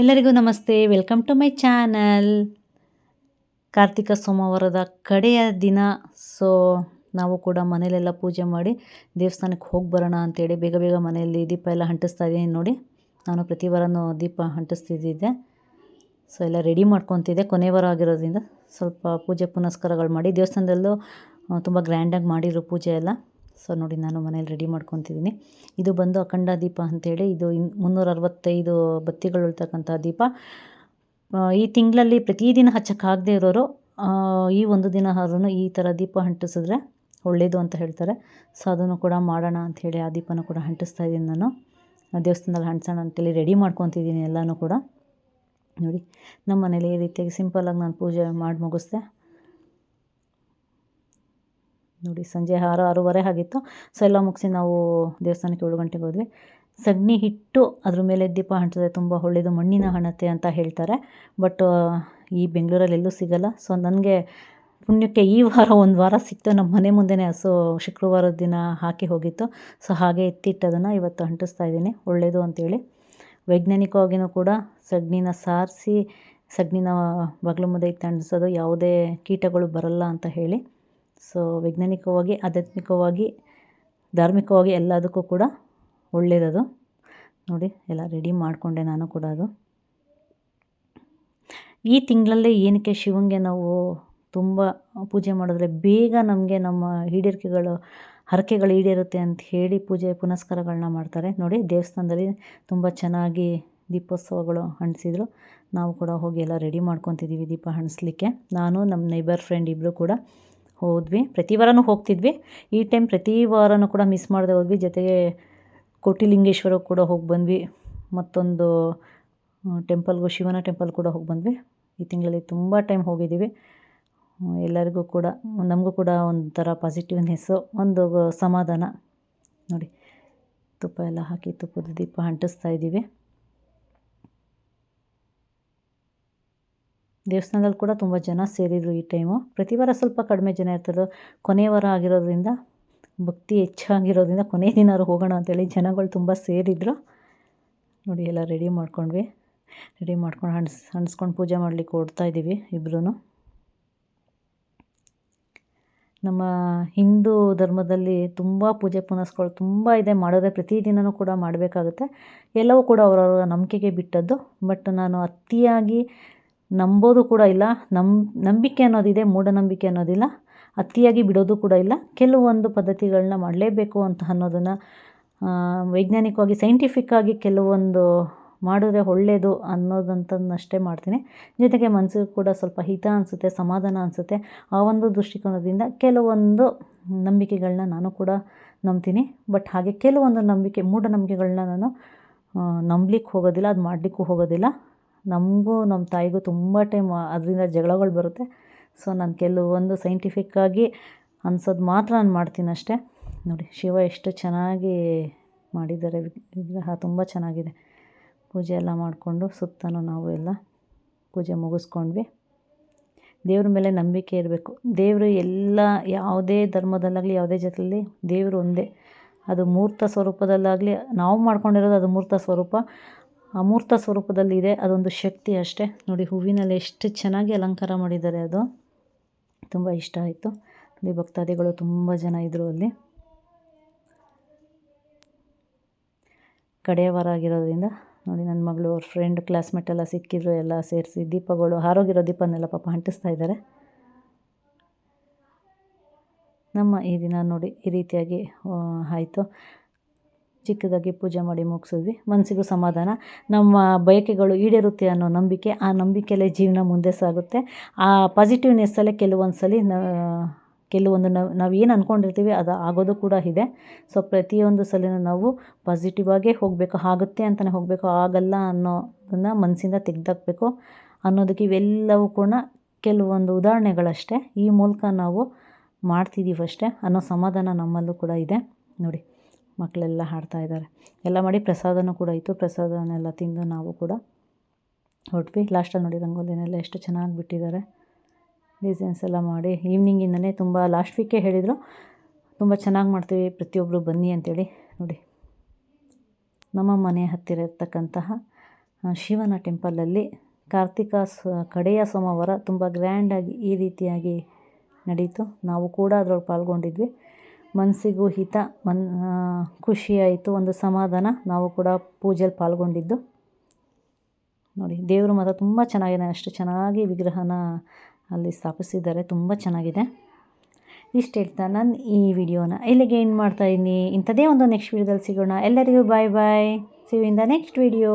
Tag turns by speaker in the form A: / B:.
A: ಎಲ್ಲರಿಗೂ ನಮಸ್ತೆ. Welcome to my channel. Kartika ಸೋಮವಾರದ ಕಡೆಯ ದಿನ. ಸೊ ನಾವು ಕೂಡ ಮನೇಲೆಲ್ಲ ಪೂಜೆ ಮಾಡಿ ದೇವಸ್ಥಾನಕ್ಕೆ ಹೋಗಿ ಬರೋಣ ಅಂತೇಳಿ ಬೇಗ ಬೇಗ ಮನೆಯಲ್ಲಿ ದೀಪ ಎಲ್ಲ ಹಂಟಿಸ್ತಾ ಇದ್ದೀನಿ ನೋಡಿ. ನಾನು ಪ್ರತಿ ವಾರನೂ ದೀಪ ಹಂಟಿಸ್ತಿದ್ದಿದ್ದೆ. ಸೊ ಎಲ್ಲ ರೆಡಿ ಮಾಡ್ಕೊತಿದ್ದೆ ಕೊನೆ ವಾರ ಆಗಿರೋದ್ರಿಂದ. ಸ್ವಲ್ಪ ಪೂಜೆ ಪುನಸ್ಕಾರಗಳು ಮಾಡಿ ದೇವಸ್ಥಾನದಲ್ಲೂ ತುಂಬ ಗ್ರ್ಯಾಂಡಾಗಿ ಮಾಡಿರೋ ಪೂಜೆ ಎಲ್ಲ. ಸೊ ನೋಡಿ, ನಾನು ಮನೇಲಿ ರೆಡಿ ಮಾಡ್ಕೊತಿದ್ದೀನಿ. ಇದು ಬಂದು ಅಖಂಡ ದೀಪ ಅಂತೇಳಿ, ಇದು ಇನ್ ಮುನ್ನೂರ ಅರವತ್ತೈದು ಬತ್ತಿಗಳು ಇರ್ತಕ್ಕಂಥ ದೀಪ ಈ ತಿಂಗಳಲ್ಲಿ ಪ್ರತಿದಿನ ಹಚ್ಚಕ್ಕಾಗದೇ ಇರೋರು ಈ ಒಂದು ದಿನ ಆದ್ರೂ ಈ ಥರ ದೀಪ ಅಂಟಿಸಿದ್ರೆ ಒಳ್ಳೆಯದು ಅಂತ ಹೇಳ್ತಾರೆ. ಸೊ ಅದನ್ನು ಕೂಡ ಮಾಡೋಣ ಅಂಥೇಳಿ ಆ ದೀಪನ ಕೂಡ ಅಂಟಿಸ್ತಾ ಇದ್ದೀನಿ ನಾನು. ದೇವಸ್ಥಾನದಲ್ಲಿ ಅಂಟಿಸೋಣ ಅಂತೇಳಿ ರೆಡಿ ಮಾಡ್ಕೊತಿದ್ದೀನಿ ಎಲ್ಲನೂ ಕೂಡ. ನೋಡಿ ನಮ್ಮ ಮನೇಲಿ ಈ ರೀತಿಯಾಗಿ ಸಿಂಪಲ್ಲಾಗಿ ನಾನು ಪೂಜೆ ಮಾಡಿ ಮುಗಿಸ್ದೆ. ನೋಡಿ, ಸಂಜೆ ಆರು, ಆರೂವರೆ ಆಗಿತ್ತು. ಸೊ, ಎಲ್ಲ ಮುಗಿಸಿ ನಾವು ದೇವಸ್ಥಾನಕ್ಕೆ ಏಳು ಗಂಟೆಗೆ ಹೋದ್ವಿ. ಸಗಣಿ ಹಿಟ್ಟು ಅದ್ರ ಮೇಲೆ ದೀಪ ಅಂಟಿಸಿದ್ರೆ ತುಂಬ ಒಳ್ಳೆಯದು ಮಣ್ಣಿನ ಹಣತೆ ಅಂತ ಹೇಳ್ತಾರೆ. ಬಟ್ ಈ ಬೆಂಗಳೂರಲ್ಲಿ ಎಲ್ಲೂ ಸಿಗಲ್ಲ. ಸೊ, ನನಗೆ ಪುಣ್ಯಕ್ಕೆ ಈ ವಾರ ಒಂದು ವಾರ ಸಿಕ್ತು. ನಮ್ಮ ಮನೆ ಮುಂದೆನೇ ಹಸು ಶುಕ್ರವಾರದ ದಿನ ಹಾಕಿ ಹೋಗಿತ್ತು. ಸೊ, ಹಾಗೆ ಎತ್ತಿಟ್ಟದನ್ನು ಇವತ್ತು ಅಂಟಿಸ್ತಾ ಇದ್ದೀನಿ. ಒಳ್ಳೆಯದು ಅಂತೇಳಿ. ವೈಜ್ಞಾನಿಕವಾಗಿಯೂ ಕೂಡ ಸಗಣಿನ ಸಾರಿಸಿ, ಸಗಣಿನ ಬಗಲು ಮುಂದೆ ಅಂಟಿಸೋದು ಯಾವುದೇ ಕೀಟಗಳು ಬರಲ್ಲ ಅಂತ ಹೇಳಿ. ಸೊ ವೈಜ್ಞಾನಿಕವಾಗಿ, ಆಧ್ಯಾತ್ಮಿಕವಾಗಿ, ಧಾರ್ಮಿಕವಾಗಿ ಎಲ್ಲದಕ್ಕೂ ಕೂಡ ಒಳ್ಳೆಯದದು ನೋಡಿ, ಎಲ್ಲ ರೆಡಿ ಮಾಡಿಕೊಂಡೆ ನಾನು ಕೂಡ ಅದು. ಈ ತಿಂಗಳಲ್ಲೇ ಏನಕ್ಕೆ ಶಿವಂಗೆ ನಾವು ತುಂಬ ಪೂಜೆ ಮಾಡಿದ್ರೆ ಬೇಗ ನಮಗೆ ನಮ್ಮ ಈಡೇರಿಕೆಗಳು, ಹರಕೆಗಳು ಈಡೇರುತ್ತೆ ಅಂತ ಹೇಳಿ ಪೂಜೆ ಪುನಸ್ಕಾರಗಳನ್ನ ಮಾಡ್ತಾರೆ. ನೋಡಿ, ದೇವಸ್ಥಾನದಲ್ಲಿ ತುಂಬ ಚೆನ್ನಾಗಿ ದೀಪೋತ್ಸವಗಳು ಹಣಿಸಿದ್ರು. ನಾವು ಕೂಡ ಹೋಗಿ ಎಲ್ಲ ರೆಡಿ ಮಾಡ್ಕೊತಿದ್ದೀವಿ ದೀಪ ಹಣಿಸ್ಲಿಕ್ಕೆ. ನಾನು, ನಮ್ಮ ನೈಬರ್ ಫ್ರೆಂಡ್ ಇಬ್ಬರು ಕೂಡ ಹೋದ್ವಿ. ಪ್ರತಿ ವಾರನೂ ಹೋಗ್ತಿದ್ವಿ. ಈ ಟೈಮ್ ಪ್ರತಿ ವಾರನೂ ಕೂಡ ಮಿಸ್ ಮಾಡದೆ ಹೋದ್ವಿ. ಜೊತೆಗೆ ಕೋಟಿಲಿಂಗೇಶ್ವರ ಕೂಡ ಹೋಗಿ ಬಂದ್ವಿ. ಮತ್ತೊಂದು ಟೆಂಪಲ್ಗೂ ಶಿವನ ಟೆಂಪಲ್ ಕೂಡ ಹೋಗಿ ಬಂದ್ವಿ. ಈ ತಿಂಗಳಲ್ಲಿ ತುಂಬ ಟೈಮ್ ಹೋಗಿದ್ದೀವಿ. ಎಲ್ಲರಿಗೂ ಕೂಡ, ನಮಗೂ ಕೂಡ ಒಂಥರ ಪಾಸಿಟಿವ್ನೆಸ್ಸು ಒಂದು ಸಮಾಧಾನ. ನೋಡಿ, ತುಪ್ಪ ಎಲ್ಲ ಹಾಕಿ ತುಪ್ಪದ ದೀಪ ಅಂಟಿಸ್ತಾ ಇದ್ದೀವಿ. ದೇವಸ್ಥಾನದಲ್ಲಿ ಕೂಡ ತುಂಬ ಜನ ಸೇರಿದರು ಈ ಟೈಮು. ಪ್ರತಿ ವಾರ ಸ್ವಲ್ಪ ಕಡಿಮೆ ಜನ ಇರ್ತಾರೆ ಕೊನೆ ವಾರ ಆಗಿರೋದ್ರಿಂದ, ಭಕ್ತಿ ಹೆಚ್ಚಾಗಿರೋದ್ರಿಂದ ಕೊನೆ ದಿನಾರು ಹೋಗೋಣ ಅಂತೇಳಿ ಜನಗಳು ತುಂಬ ಸೇರಿದ್ರು. ನೋಡಿ, ಎಲ್ಲ ರೆಡಿ ಮಾಡ್ಕೊಂಡ್ವಿ. ರೆಡಿ ಮಾಡ್ಕೊಂಡು ಹಣ್ಸ್ ಹಣ್ಸ್ಕೊಂಡು ಪೂಜೆ ಮಾಡಲಿಕ್ಕೆ ಓಡ್ತಾ ಇದ್ದೀವಿ ಇಬ್ಬರೂ ನಮ್ಮ ಹಿಂದೂ ಧರ್ಮದಲ್ಲಿ ತುಂಬ ಪೂಜೆ ಪುನಸ್ಗಳು ತುಂಬ ಇದೆ ಮಾಡೋದೇ. ಪ್ರತಿದಿನವೂ ಕೂಡ ಮಾಡಬೇಕಾಗುತ್ತೆ. ಎಲ್ಲವೂ ಕೂಡ ಅವರವರ ನಂಬಿಕೆಗೆ ಬಿಟ್ಟದ್ದು. ಬಟ್ ನಾನು ಅತಿಯಾಗಿ ನಂಬೋದು ಕೂಡ ಇಲ್ಲ. ನಮ್, ನಂಬಿಕೆ ಅನ್ನೋದಿದೆ, ಮೂಢನಂಬಿಕೆ ಅನ್ನೋದಿಲ್ಲ. ಅತಿಯಾಗಿ ಬಿಡೋದು ಕೂಡ ಇಲ್ಲ. ಕೆಲವೊಂದು ಪದ್ಧತಿಗಳನ್ನ ಮಾಡಲೇಬೇಕು ಅಂತ ಅನ್ನೋದನ್ನು ವೈಜ್ಞಾನಿಕವಾಗಿ ಸೈಂಟಿಫಿಕ್ಕಾಗಿ ಕೆಲವೊಂದು ಮಾಡಿದ್ರೆ ಒಳ್ಳೆಯದು ಅನ್ನೋದಂಥದ್ದನ್ನಷ್ಟೇ ಮಾಡ್ತೀನಿ. ಜೊತೆಗೆ ಮನಸ್ಸಿಗೆ ಕೂಡ ಸ್ವಲ್ಪ ಹಿತ ಅನಿಸುತ್ತೆ, ಸಮಾಧಾನ ಅನಿಸುತ್ತೆ. ಆ ಒಂದು ದೃಷ್ಟಿಕೋನದಿಂದ ಕೆಲವೊಂದು ನಂಬಿಕೆಗಳನ್ನ ನಾನು ಕೂಡ ನಂಬ್ತೀನಿ. ಬಟ್ ಹಾಗೆ ಕೆಲವೊಂದು ನಂಬಿಕೆ ಮೂಢನಂಬಿಕೆಗಳನ್ನ ನಾನು ನಂಬಲಿಕ್ಕೆ ಹೋಗೋದಿಲ್ಲ, ಅದು ಮಾಡಲಿಕ್ಕೂ ಹೋಗೋದಿಲ್ಲ. ನಮಗೂ ನಮ್ಮ ತಾಯಿಗೂ ತುಂಬ ಟೈಮ್ ಅದರಿಂದ ಜಗಳಗಳು ಬರುತ್ತೆ. ಸೊ ನಾನು ಕೆಲವೊಂದು ಸೈಂಟಿಫಿಕ್ಕಾಗಿ ಅನ್ಸೋದು ಮಾತ್ರ ನಾನು ಮಾಡ್ತೀನಿ ಅಷ್ಟೇ. ನೋಡಿ, ಶಿವ ಎಷ್ಟು ಚೆನ್ನಾಗಿ ಮಾಡಿದ್ದಾರೆ ವಿಗ್ರಹ ತುಂಬ ಚೆನ್ನಾಗಿದೆ. ಪೂಜೆ ಎಲ್ಲ ಮಾಡಿಕೊಂಡು ಸುತ್ತಲೂ ನಾವು ಎಲ್ಲ ಪೂಜೆ ಮುಗಿಸ್ಕೊಂಡ್ವಿ. ದೇವ್ರ ಮೇಲೆ ನಂಬಿಕೆ ಇರಬೇಕು. ದೇವರು ಎಲ್ಲ ಯಾವುದೇ ಧರ್ಮದಲ್ಲಾಗಲಿ, ಯಾವುದೇ ಜಾತಿಯಲ್ಲಿ ದೇವರು ಒಂದೇ. ಅದು ಮೂರ್ತ ಸ್ವರೂಪದಲ್ಲಾಗಲಿ, ನಾವು ಮಾಡ್ಕೊಂಡಿರೋದು ಅದು ಮೂರ್ತ ಸ್ವರೂಪ. ಅಮೂರ್ತ ಸ್ವರೂಪದಲ್ಲಿದೆ ಅದೊಂದು ಶಕ್ತಿ ಅಷ್ಟೇ. ನೋಡಿ, ಹೂವಿನಲ್ಲಿ ಎಷ್ಟು ಚೆನ್ನಾಗಿ ಅಲಂಕಾರ ಮಾಡಿದ್ದಾರೆ ಅದು. ತುಂಬ ಇಷ್ಟ ಆಯಿತು. ನೋಡಿ ಭಕ್ತಾದಿಗಳು ತುಂಬ ಜನ ಇದ್ದರು ಅಲ್ಲಿ. ಕಡೆಯ ವಾರ ಆಗಿರೋದ್ರಿಂದ, ನೋಡಿ ನನ್ನ ಮಗಳು, ಅವ್ರ ಫ್ರೆಂಡ್ ಕ್ಲಾಸ್ಮೇಟ್ ಎಲ್ಲ ಸಿಕ್ಕಿದ್ರು, ಎಲ್ಲ ಸೇರಿಸಿ ದೀಪಗಳು, ಹಾರೋಗಿರೋ ದೀಪನೆಲ್ಲ ಪಾಪ ಅಂಟಿಸ್ತಾ ಇದ್ದಾರೆ. ನಮ್ಮ ಈ ದಿನ ನೋಡಿ ಈ ರೀತಿಯಾಗಿ ಆಯಿತು. ಚಿಕ್ಕದಾಗಿ ಪೂಜೆ ಮಾಡಿ ಮುಗಿಸಿದ್ವಿ. ಮನಸ್ಸಿಗೂ ಸಮಾಧಾನ. ನಮ್ಮ ಬಯಕೆಗಳು ಈಡೇರುತ್ತೆ ಅನ್ನೋ ನಂಬಿಕೆ ಆ ನಂಬಿಕೆಯಲ್ಲೇ ಜೀವನ ಮುಂದೆ ಸಾಗುತ್ತೆ. ಆ ಪಾಸಿಟಿವ್ನೆಸ್ಸಲ್ಲೇ ಕೆಲವೊಂದು ಸಲ ಕೆಲವೊಂದು ನಾವು ನಾವು ಏನು ಅಂದ್ಕೊಂಡಿರ್ತೀವಿ ಅದು ಆಗೋದು ಕೂಡ ಇದೆ. ಸೊ ಪ್ರತಿಯೊಂದು ಸಲ ನಾವು ಪಾಸಿಟಿವ್ ಆಗೇ ಹೋಗಬೇಕು. ಆಗುತ್ತೆ ಅಂತಲೇ ಹೋಗಬೇಕು. ಆಗಲ್ಲ ಅನ್ನೋದನ್ನು ಮನಸ್ಸಿಂದ ತೆಗೆದಾಕಬೇಕು ಅನ್ನೋದಕ್ಕೆ ಇವೆಲ್ಲವೂ ಕೂಡ ಕೆಲವೊಂದು ಉದಾಹರಣೆಗಳಷ್ಟೇ. ಈ ಮೂಲಕ ನಾವು ಮಾಡ್ತಿದ್ದೀವಷ್ಟೇ ಅನ್ನೋ ಸಮಾಧಾನ ನಮ್ಮಲ್ಲೂ ಕೂಡ ಇದೆ. ನೋಡಿ. ಮಕ್ಕಳೆಲ್ಲ ಹಾಡ್ತಾ ಇದ್ದಾರೆ. ಎಲ್ಲ ಮಾಡಿ ಪ್ರಸಾದನೂ ಕೂಡ ಇತ್ತು. ಪ್ರಸಾದನೆಲ್ಲ ತಿಂದು ನಾವು ಕೂಡ ಹೊಟ್ವಿ. ಲಾಸ್ಟಲ್ಲಿ ನೋಡಿ ರಂಗೋಲಿನೆಲ್ಲ ಎಷ್ಟು ಚೆನ್ನಾಗಿ ಬಿಟ್ಟಿದ್ದಾರೆ. ಡಿಸೈನ್ಸ್ ಎಲ್ಲ ಮಾಡಿ ಈವ್ನಿಂಗಿಂದನೇ ತುಂಬ ಲಾಸ್ಟ್ ವೀಕೇ ಹೇಳಿದರು. ತುಂಬ ಚೆನ್ನಾಗಿ ಮಾಡ್ತೀವಿ. ಪ್ರತಿಯೊಬ್ಬರು ಬನ್ನಿ ಅಂತೇಳಿ ನೋಡಿ. ನಮ್ಮ ಮನೆ ಹತ್ತಿರ ಇರ್ತಕ್ಕಂತಹ ಶಿವನ ಟೆಂಪಲಲ್ಲಿ ಕಾರ್ತಿಕ ಕಡೆಯ ಸೋಮವಾರ ತುಂಬ ಗ್ರ್ಯಾಂಡಾಗಿ ಈ ರೀತಿಯಾಗಿ ನಡೀತು. ನಾವು ಕೂಡ ಅದ್ರೊಳಗೆ ಪಾಲ್ಗೊಂಡಿದ್ವಿ. ಮನಸ್ಸಿಗೂ ಹಿತ, ಮನ್ ಖುಷಿಯಾಯಿತು ಒಂದು ಸಮಾಧಾನ ನಾವು ಕೂಡ ಪೂಜೆಯಲ್ಲಿ ಪಾಲ್ಗೊಂಡಿದ್ದು. ನೋಡಿ, ದೇವರು ಮಾತ್ರ ತುಂಬ ಚೆನ್ನಾಗಿದೆ. ಅಷ್ಟು ಚೆನ್ನಾಗಿ ವಿಗ್ರಹನ ಅಲ್ಲಿ ಸ್ಥಾಪಿಸಿದ್ದಾರೆ. ತುಂಬ ಚೆನ್ನಾಗಿದೆ. ಇಷ್ಟು ಹೇಳ್ತಾ ನಾನು ಈ ವಿಡಿಯೋನ. ಇಲ್ಲಿಗೆ ಏನು ಮಾಡ್ತಾಯಿದ್ದೀನಿ ಇಂಥದೇ ಒಂದು ನೆಕ್ಸ್ಟ್ ವಿಡಿಯೋದಲ್ಲಿ ಸಿಗೋಣ. ಎಲ್ಲರಿಗೂ bye bye see in the next video